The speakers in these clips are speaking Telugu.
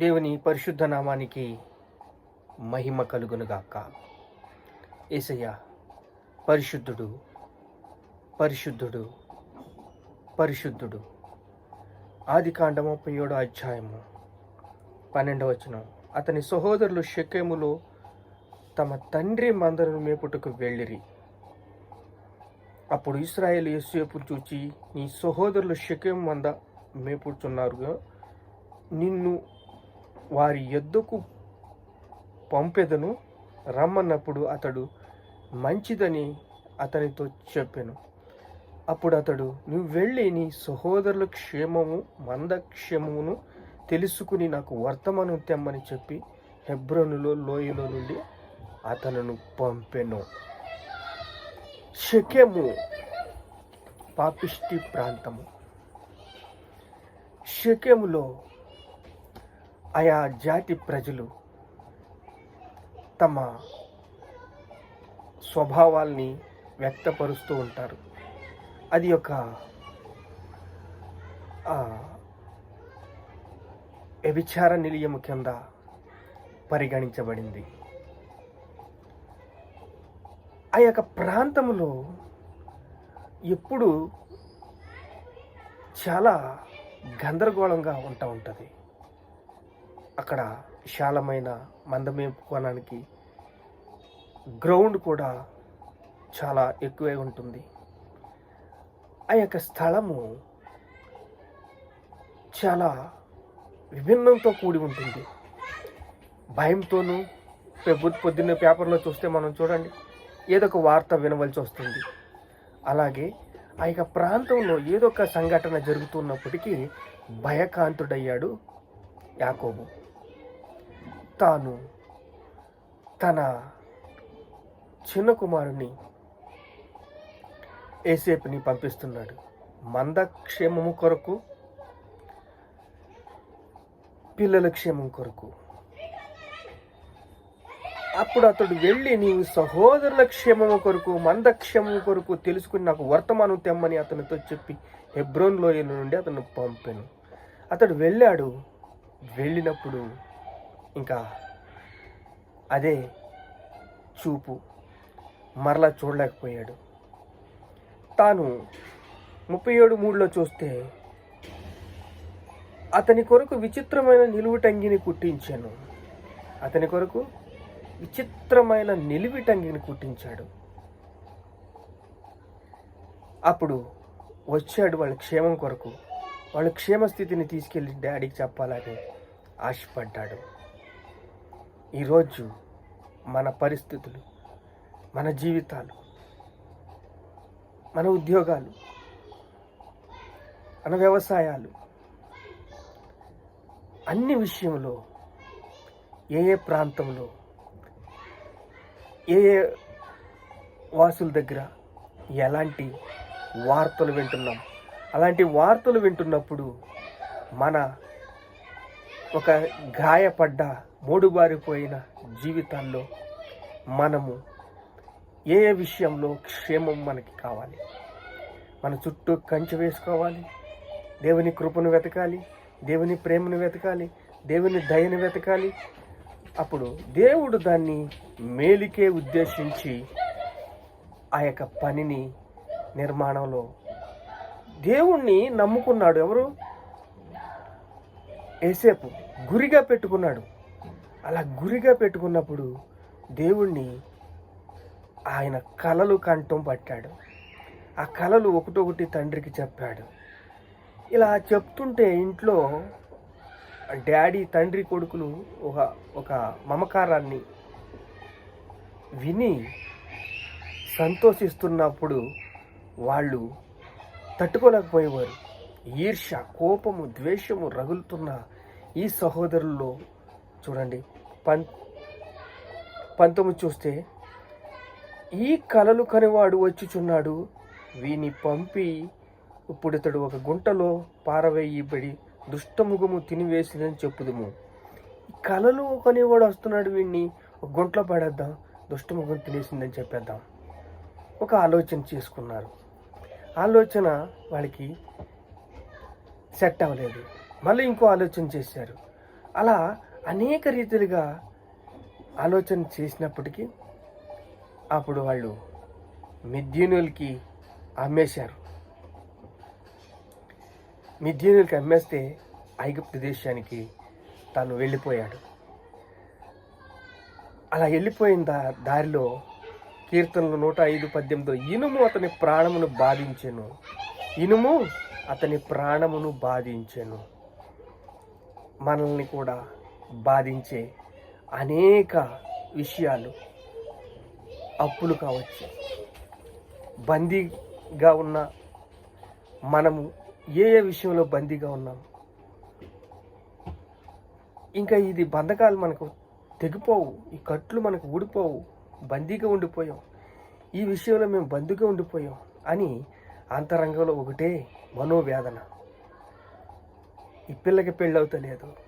దేవుని పరిశుద్ధ నామానికి మహిమ కలుగునుగాక. ఏసయ్య పరిశుద్ధుడు పరిశుద్ధుడు పరిశుద్ధుడు. ఆది కాండ ముప్పై ఏడో అధ్యాయము పన్నెండవచనం అతని సహోదరులు షెకెములో తమ తండ్రి మందరను మేపుటకు వెళ్ళిరి. అప్పుడు ఇస్రాయేల్ యేసేపు చూచి నీ సహోదరులు షెకెం మంద మేపుచున్నారు నిన్ను వారి యొద్దకు పంపెదను రమ్మన్నప్పుడు అతడు మంచిదని అతనితో చెప్పాను. అప్పుడు అతడు నువ్వు వెళ్ళి నీ సహోదరుల క్షేమము మంద క్షేమమును తెలుసుకుని నాకు వర్తమానం తెమ్మని చెప్పి హెబ్రోనులో లోయలో నుండి అతనును పంపెను. షకెము పాపిష్టి ప్రాంతము. షకెములో ఆయా జాతి ప్రజలు తమ స్వభావాల్ని వ్యక్తపరుస్తూ ఉంటారు. అది ఒక వ్యభిచార నిలయము కింద పరిగణించబడింది. ఆ యొక్క ప్రాంతంలో ఎప్పుడు చాలా గందరగోళంగా ఉంటా ఉంటుంది. అక్కడ విశాలమైన మందమేపుకోవడానికి గ్రౌండ్ కూడా చాలా ఎక్కువే ఉంటుంది. ఆ యొక్క స్థలము చాలా విభిన్నంతో కూడి ఉంటుంది. భయంతోనూ పొద్దు పొద్దున్న పేపర్లో చూస్తే మనం చూడండి ఏదో ఒక వార్త వినవలసి వస్తుంది. అలాగే ఆ యొక్క ప్రాంతంలో ఏదో ఒక సంఘటన జరుగుతున్నప్పటికీ భయకాంతుడయ్యాడు యాకోబు. తాను తన చిన్న కుమారుని ఏసేపుని పంపిస్తున్నాడు. మందక్షేమము కొరకు పిల్లల క్షేమం కొరకు. అప్పుడు అతడు వెళ్ళి నీవు సహోదరుల క్షేమము కొరకు మందక్షేమము కొరకు తెలుసుకుని నాకు వర్తమానం తెమ్మని అతనితో చెప్పి హెబ్రోన్ లోయ నుండి అతను పంపాను. అతడు వెళ్ళాడు. వెళ్ళినప్పుడు ఇంకా అదే చూపు. మరలా చూడలేకపోయాడు. తాను ముప్పై ఏడు మూడులో చూస్తే అతని కొరకు విచిత్రమైన నిలువుటంగిని కుట్టించాను. అతని కొరకు విచిత్రమైన నిలువిటంగిని కుట్టించాడు. అప్పుడు వచ్చాడు వాళ్ళ క్షేమం కొరకు. వాళ్ళ క్షేమ స్థితిని తీసుకెళ్ళి డాడీకి చెప్పాలని ఆశపడ్డాడు. ఈరోజు మన పరిస్థితులు మన జీవితాలు మన ఉద్యోగాలు మన వ్యవసాయాలు అన్ని విషయంలో ఏ ఏ ప్రాంతంలో ఏ ఏ వాసుల దగ్గర ఎలాంటి వార్తలు వింటున్నాం? అలాంటి వార్తలు వింటున్నప్పుడు మన ఒక గాయపడ్డ మూడుబారిపోయిన జీవితాల్లో మనము ఏ ఏ విషయంలో క్షేమం మనకి కావాలి? మన చుట్టూ కంచె వేసుకోవాలి దేవుని కృపను వెతకాలి దేవుని ప్రేమను వెతకాలి దేవుని దయను వెతకాలి. అప్పుడు దేవుడు దాన్ని మేలుకే ఉద్దేశించి ఆ యొక్క పనిని నిర్మాణంలో దేవుణ్ణి నమ్ముకున్నాడు ఎవరు? ఏసేపు గురిగా పెట్టుకున్నాడు. అలా గురిగా పెట్టుకున్నప్పుడు దేవుణ్ణి ఆయన కలలు కంఠం పట్టాడు. ఆ కలలు ఒకటొకటి తండ్రికి చెప్పాడు. ఇలా చెప్తుంటే ఇంట్లో డాడీ తండ్రి కొడుకులు ఒక ఒక మమకారాన్ని విని సంతోషిస్తున్నప్పుడు వాళ్ళు తట్టుకోలేకపోయేవారు. ఈర్ష కోపము ద్వేషము రగులుతున్న ఈ సహోదరుల్లో చూడండి పం పంతొమ్మిది చూస్తే ఈ కలలు కనివాడు వచ్చుచున్నాడు. వీని పంపి ఇప్పుడు ఇతడు ఒక గుంటలో పారవేయబడి దుష్టముఖము తినివేసిందని చెప్పుదుము. కలలు కనివాడు వస్తున్నాడు వీడిని ఒక గుంటలో పడేద్దాం దుష్టముఖం తినేసిందని చెప్పేద్దాం. ఒక ఆలోచన చేసుకున్నారు. ఆలోచన వాళ్ళకి సెట్ అవ్వలేదు. మళ్ళీ ఇంకో ఆలోచన చేశారు. అలా అనేక రీతిలుగా ఆలోచన చేసినప్పటికీ అప్పుడు వాళ్ళు మిద్యూనులకి అమ్మేశారు. మిద్యునులకి అమ్మేస్తే ఐగుప్తు దేశానికి తను వెళ్ళిపోయాడు. అలా వెళ్ళిపోయిన దా దారిలో కీర్తనలు నూట ఐదు పద్యంతో ఇనుము అతని ప్రాణమును బాధించెను. ఇనుము అతని ప్రాణమును బాధించెను. మనల్ని కూడా బాధించే అనేక విషయాలు అప్పులు కావచ్చు. బందీగా ఉన్న మనము ఏ ఏ విషయంలో బందీగా ఉన్నాము ఇంకా ఇది బంధకాలు మనకు తెగిపోవు ఈ కట్లు మనకు ఊడిపోవు బందీగా ఉండిపోయాం ఈ విషయంలో మేము బందీగా ఉండిపోయాం అని అంతరంగంలో ఒకటే మనోవేదన. ఈ పిల్లకి పెళ్ళవుతలేదు.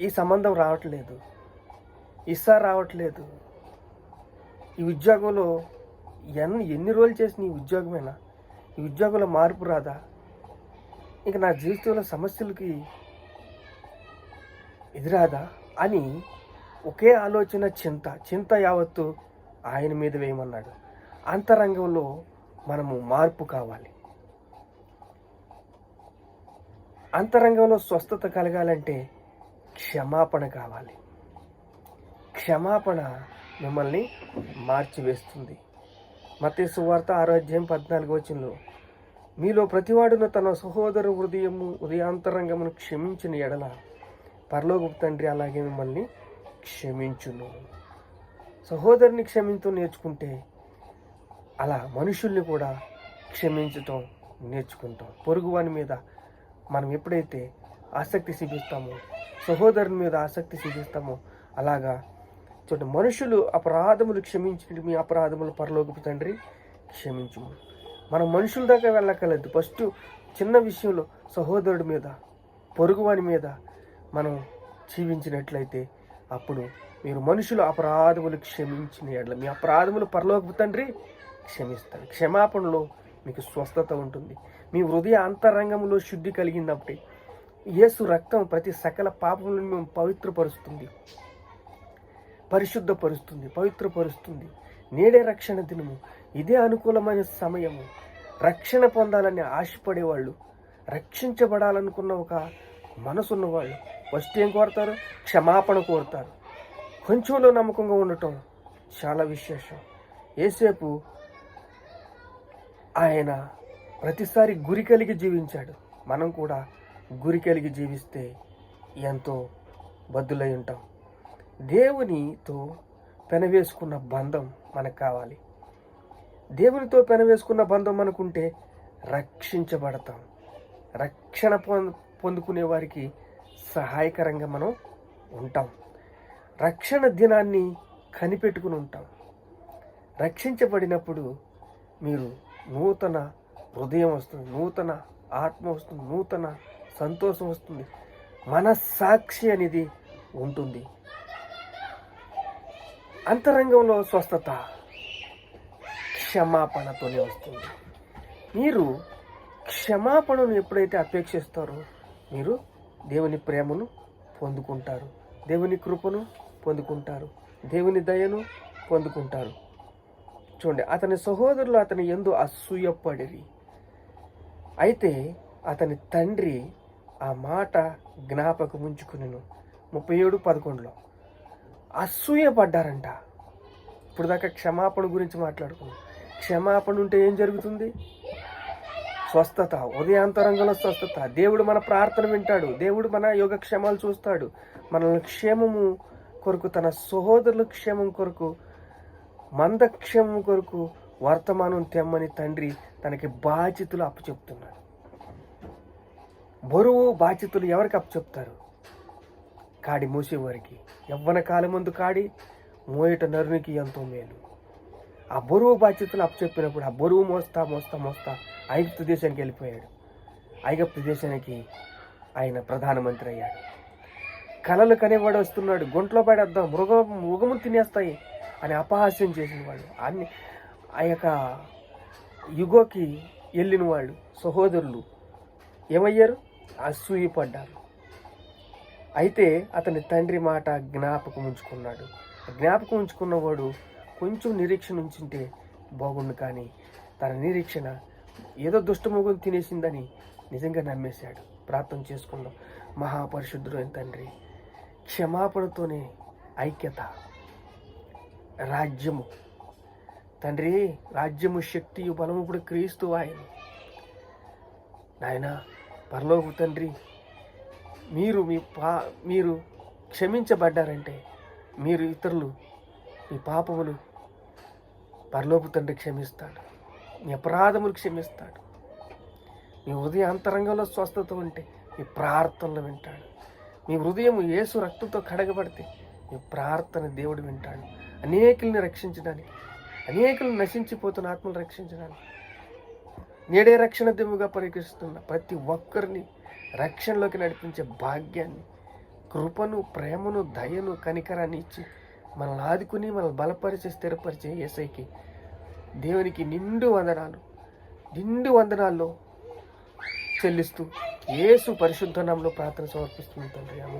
ఈ సంబంధం రావట్లేదు. ఇస్సా రావట్లేదు. ఈ ఉద్యోగంలో ఎన్ ఎన్ని రోజులు చేసిన ఈ ఉద్యోగమేనా? ఈ ఉద్యోగంలో మార్పు రాదా? ఇక నా జీవితంలో సమస్యలకి ఎదురాదా? అని ఒకే ఆలోచన చింత. చింత యావత్తు ఆయన మీద వేయమన్నాడు. అంతరంగంలో మనము మార్పు కావాలి. అంతరంగంలో స్వస్థత కలగాలంటే క్షమాపణ కావాలి. క్షమాపణ మిమ్మల్ని మార్చివేస్తుంది. మతేసు వార్త ఆరోగ్యం పద్నాలుగు వచనంలో మీలో ప్రతివాడును తన సహోదరు హృదయము హృదయాంతరంగమును క్షమించిన ఎడల పరలోకపు తండ్రి అలాగే మిమ్మల్ని క్షమించును. సహోదరుని క్షమించడం నేర్చుకుంటే అలా మనుషుల్ని కూడా క్షమించటం నేర్చుకుంటాం. పొరుగువాని మీద మనం ఎప్పుడైతే ఆసక్తి చూపిస్తాము సహోదరుని మీద ఆసక్తి చూపిస్తాము అలాగా చూడండి మనుషులు అపరాధములు క్షమించి మీ అపరాధములు పరలోకపు తండ్రి క్షమించుము. మనం మనుషుల దాకా వెళ్ళక్కర్లేదు. ఫస్ట్ చిన్న విషయంలో సహోదరుడి మీద పొరుగువాని మీద మనం జీవించినట్లయితే అప్పుడు మీరు మనుషులు అపరాధములు క్షమించిన ఎడల మీ అపరాధములు పరలోకపు తండ్రి క్షమిస్తారు. క్షమాపణలో మీకు స్వస్థత ఉంటుంది. మీ హృదయ అంతరంగంలో శుద్ధి కలిగినప్పుడే యేసు రక్తం ప్రతి సకల పాపములను మేము పవిత్రపరుస్తుంది. పరిశుద్ధపరుస్తుంది పవిత్రపరుస్తుంది. నేడే రక్షణ దినము. ఇదే అనుకూలమైన సమయము. రక్షణ పొందాలని ఆశపడేవాళ్ళు రక్షించబడాలనుకున్న ఒక మనసున్న వాళ్ళు ఫస్ట్ ఏం కోరుతారు? క్షమాపణ కోరుతారు. కొంచెంలో నమ్మకంగా ఉండటం చాలా విశేషం. ఏసేపు ఆయన ప్రతిసారి గురి కలిగి జీవించాడు. మనం కూడా గురి కలిగి జీవిస్తే ఎంతో బద్దులై ఉంటాం. దేవునితో పెనవేసుకున్న బంధం మనకు కావాలి. దేవునితో పెనవేసుకున్న బంధం మనకుంటే రక్షించబడతాం. రక్షణ పొందుకునే వారికి సహాయకరంగా మనం ఉంటాం. రక్షణ దినాన్ని కనిపెట్టుకుని ఉంటాం. రక్షించబడినప్పుడు మీరు నూతన హృదయం వస్తుంది నూతన ఆత్మ వస్తుంది నూతన సంతోషం వస్తుంది. మనస్సాక్షి అనేది ఉంటుంది. అంతరంగంలో స్వస్థత క్షమాపణతోనే వస్తుంది. మీరు క్షమాపణను ఎప్పుడైతే అపేక్షిస్తారో మీరు దేవుని ప్రేమను పొందుకుంటారు. దేవుని కృపను పొందుకుంటారు. దేవుని దయను పొందుకుంటారు. చూడండి అతని సహోదరులు అతని ఎందు అసూయపడిరి అయితే అతని తండ్రి ఆ మాట జ్ఞాపకం ఉంచుకునేను ముప్పై ఏడు పదకొండులో. అసూయపడ్డారంట ఇప్పుడు దాకా క్షమాపణ గురించి మాట్లాడుకున్నాం క్షమాపణ ఉంటే ఏం జరుగుతుంది? స్వస్థత ఉదయాంతరంగంలో స్వస్థత. దేవుడు మన ప్రార్థన వింటాడు. దేవుడు మన యోగక్షేమాలు చూస్తాడు. మనల్ని క్షేమము కొరకు తన సహోదరుల క్షేమం కొరకు మందక్షేమం కొరకు వర్తమానం తెమ్మని తండ్రి తనకి బాధ్యతలు అప్పచెప్తున్నాడు. బరువు బాధ్యతలు ఎవరికి అప్పచెప్తారు? కాడి మూసేవారికి. యవ్వన కాలం ముందు కాడి మోయట నరునికి ఎంతో మేలు. ఆ బరువు బాధ్యతలు అప్పచెప్పినప్పుడు ఆ బరువు మోస్తా మోస్తా మోస్తా ఐగుప్తు దేశానికి వెళ్ళిపోయాడు. ఐగుప్తు దేశానికి ఆయన ప్రధానమంత్రి అయ్యాడు. కలలు కనేవాడు వస్తున్నాడు. గుంట్లో పడేద్దాం మృగ మృగము తినేస్తాయి అని అపహాస్యం చేసిన వాళ్ళు అన్ని ఆ యొక్క యుగోకి వెళ్ళిన వాళ్ళు సహోదరులు ఏమయ్యారు? అసూయపడ్డారు. అయితే అతని తండ్రి మాట జ్ఞాపకం ఉంచుకున్నాడు. జ్ఞాపకం ఉంచుకున్నవాడు కొంచెం నిరీక్షణ ఉంచుంటే బాగుండు కానీ తన నిరీక్షణ ఏదో దుష్టముగులు తినేసిందని నిజంగా నమ్మేశాడు. ప్రార్థన చేసుకున్నాం మహాపరిశుద్ధుడైన తండ్రి క్షమాపణతోనే ఐక్యత రాజ్యము. తండ్రి రాజ్యము శక్తియు బలము ఇప్పుడు క్రీస్తు ఆయన నాయనా పరలోకు తండ్రి మీరు మీ పా మీరు క్షమించబడ్డారంటే మీరు ఇతరులు మీ పాపములు పరలోపు తండ్రి క్షమిస్తాడు. మీ అపరాధములు క్షమిస్తాడు. మీ హృదయ అంతరంగంలో స్వస్థత ఉంటే మీ ప్రార్థనలు వింటాడు. మీ హృదయం యేసు రక్తంతో కడగబడితే మీ ప్రార్థన దేవుడు వింటాడు. అనేకుల్ని రక్షించడానికి అనేకులు నశించిపోతున్న ఆత్మలు రక్షించడానికి నేడే రక్షణ దిమ్ముగా పరికరిస్తున్న ప్రతి ఒక్కరిని రక్షణలోకి నడిపించే భాగ్యాన్ని కృపను ప్రేమను దయను కనికరాన్ని ఇచ్చి మనల్ని ఆదుకుని మనల్ని బలపరిచే స్థిరపరిచే ఏసైకి దేవునికి నిండు వందనాలు. నిండు వందనాల్లో చెల్లిస్తూ యేసు పరిశుద్ధ నామంలో ప్రార్థన సమర్పిస్తుంది తండ్రి. అమ్మ